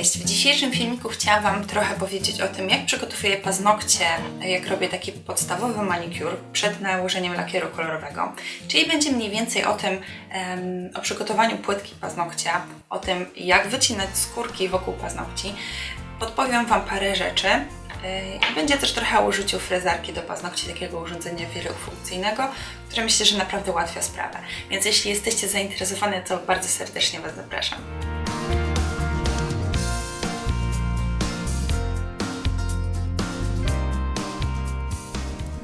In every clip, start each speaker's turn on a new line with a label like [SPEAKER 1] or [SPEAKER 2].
[SPEAKER 1] Cześć! W dzisiejszym filmiku chciałam Wam trochę powiedzieć o tym, jak przygotowuję paznokcie, jak robię taki podstawowy manikur przed nałożeniem lakieru kolorowego. Czyli będzie mniej więcej o tym, em, o przygotowaniu płytki paznokcia, o tym, jak wycinać skórki wokół paznokci. Podpowiem Wam parę rzeczy. i Będzie też trochę o użyciu frezarki do paznokci, takiego urządzenia wielofunkcyjnego, które myślę, że naprawdę ułatwia sprawę. Więc jeśli jesteście zainteresowani, to bardzo serdecznie Was zapraszam.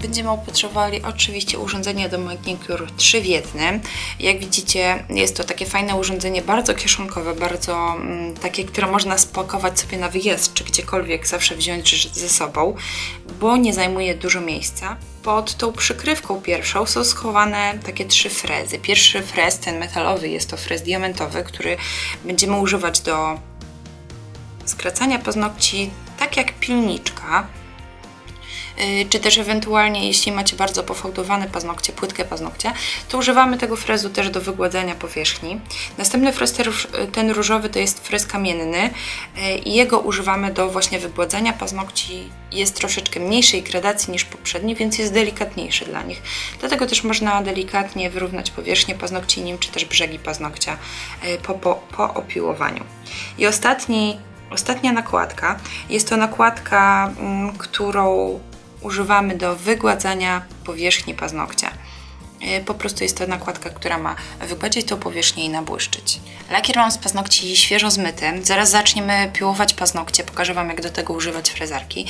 [SPEAKER 1] Będziemy potrzebowali oczywiście urządzenie do manicure 3 w jednym. Jak widzicie, jest to takie fajne urządzenie, bardzo kieszonkowe, bardzo mm, takie, które można spakować sobie na wyjazd, czy gdziekolwiek zawsze wziąć ze sobą, bo nie zajmuje dużo miejsca. Pod tą przykrywką pierwszą są schowane takie trzy frezy. Pierwszy frez, ten metalowy, jest to frez diamentowy, który będziemy używać do skracania paznokci tak jak pilniczka, czy też ewentualnie jeśli macie bardzo pofałdowane paznokcie, płytkie paznokcie, to używamy tego frezu też do wygładzania powierzchni. Następny frez, ten róż- ten różowy, to jest frez kamienny yy, i jego używamy do właśnie wygładzania paznokci. Jest troszeczkę mniejszej gradacji niż poprzedni, więc jest delikatniejszy dla nich. Dlatego też można delikatnie wyrównać powierzchnię paznokci nim, czy też brzegi paznokcia yy, po, po, po opiłowaniu. I ostatni Ostatnia nakładka jest to nakładka, mm, którą używamy do wygładzania powierzchni paznokcia. Yy, Po prostu jest to nakładka, która ma wygładzić tą powierzchnię i nabłyszczyć. Lakier mam z paznokci świeżo zmyty. Zaraz zaczniemy piłować paznokcie. Pokażę Wam, jak do tego używać frezarki.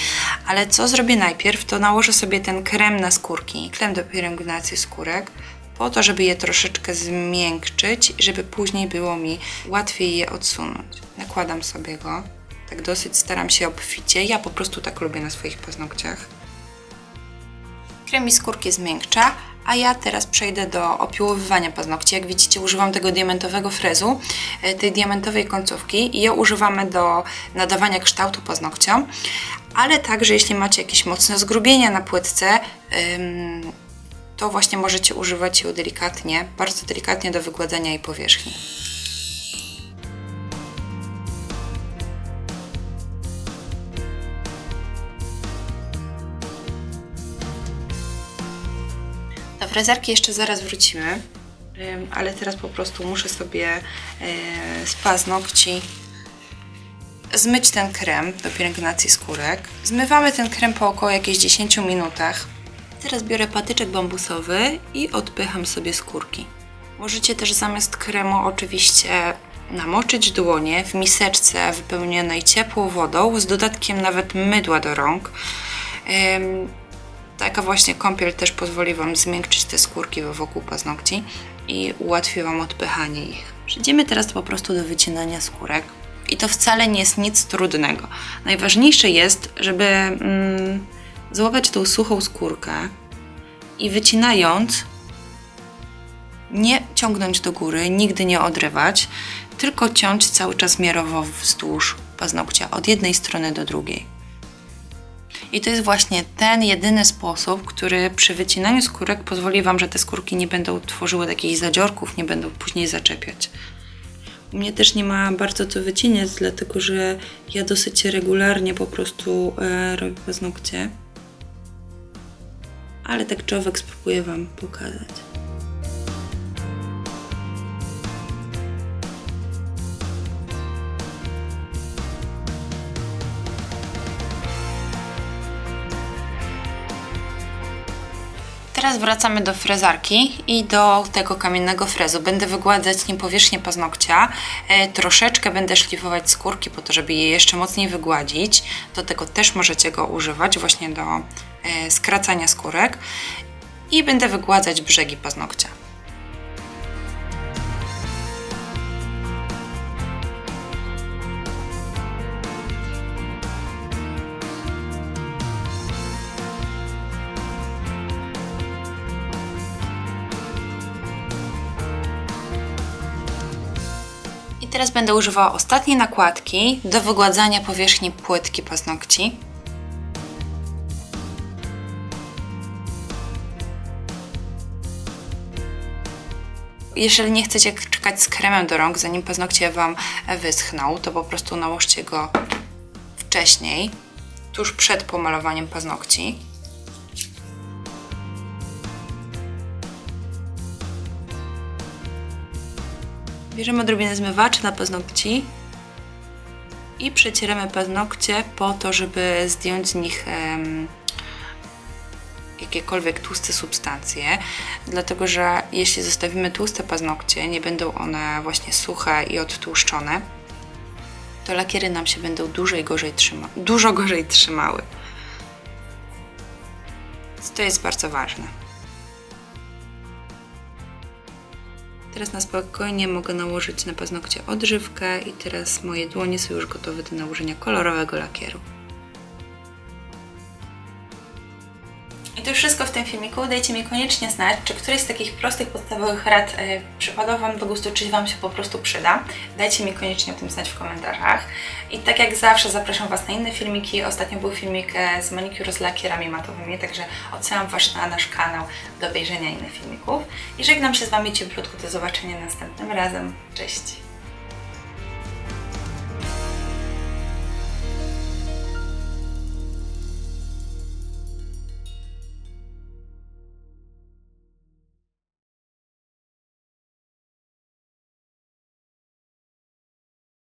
[SPEAKER 1] Ale co zrobię najpierw, to nałożę sobie ten krem na skórki, krem do pielęgnacji skórek, po to, żeby je troszeczkę zmiękczyć, żeby później było mi łatwiej je odsunąć. Nakładam sobie go. Tak dosyć staram się obficie. Ja po prostu tak lubię na swoich paznokciach. Krem mi skórki zmiękcza, a ja teraz przejdę do opiłowywania paznokci. Jak widzicie, używam tego diamentowego frezu, e, tej diamentowej końcówki i ją używamy do nadawania kształtu paznokciom, ale także jeśli macie jakieś mocne zgrubienia na płytce, to właśnie możecie używać ją delikatnie, bardzo delikatnie do wygładzania jej powierzchni. Do frezarki jeszcze zaraz wrócimy, ale teraz po prostu muszę sobie e, z paznokci zmyć ten krem do pielęgnacji skórek. Zmywamy ten krem po około jakieś 10 minutach. Teraz biorę patyczek bambusowy i odpycham sobie skórki. Możecie też zamiast kremu oczywiście namoczyć dłonie w miseczce wypełnionej ciepłą wodą z dodatkiem nawet mydła do rąk. Taka właśnie kąpiel też pozwoli Wam zmiękczyć te skórki wokół paznokci i ułatwi Wam odpychanie ich. Przejdziemy teraz po prostu do wycinania skórek. I to wcale nie jest nic trudnego. Najważniejsze jest, żeby mm, złapać tą suchą skórkę i wycinając nie ciągnąć do góry, nigdy nie odrywać, tylko ciąć cały czas miarowo wzdłuż paznokcia od jednej strony do drugiej. I to jest właśnie ten jedyny sposób, który przy wycinaniu skórek pozwoli Wam, że te skórki nie będą tworzyły takich zadziorków, nie będą później zaczepiać. U mnie też nie ma bardzo co wycinać, dlatego że ja dosyć regularnie po prostu e, robię paznokcie. Ale tak człowiek spróbuję Wam pokazać. Teraz wracamy do frezarki i do tego kamiennego frezu. Będę wygładzać nim powierzchnię paznokcia. E, troszeczkę będę szlifować skórki po to, żeby je jeszcze mocniej wygładzić. Do tego też możecie go używać właśnie do e, skracania skórek. I będę wygładzać brzegi paznokcia. Teraz będę używała ostatniej nakładki do wygładzania powierzchni płytki paznokci. Jeżeli nie chcecie czekać z kremem do rąk, zanim paznokcie Wam wyschną, to po prostu nałożcie go wcześniej, tuż przed pomalowaniem paznokci. Bierzemy odrobinę zmywaczy na paznokci i przecieramy paznokcie po to, żeby zdjąć z nich em, jakiekolwiek tłuste substancje, dlatego że jeśli zostawimy tłuste paznokcie, nie będą one właśnie suche i odtłuszczone, to lakiery nam się będą dłużej gorzej trzyma- dużo gorzej trzymały. To jest bardzo ważne. Teraz na spokojnie mogę nałożyć na paznokcie odżywkę i teraz moje dłonie są już gotowe do nałożenia kolorowego lakieru. To już wszystko w tym filmiku. Dajcie mi koniecznie znać, czy któryś z takich prostych, podstawowych rad e, przypadał Wam do gustu, czy Wam się po prostu przyda. Dajcie mi koniecznie o tym znać w komentarzach. I tak jak zawsze zapraszam Was na inne filmiki. Ostatnio był filmik e, z manicure z lakierami matowymi, także odsyłam Was na nasz kanał do obejrzenia innych filmików. I żegnam się z Wami cieplutko. Do zobaczenia następnym razem. Cześć!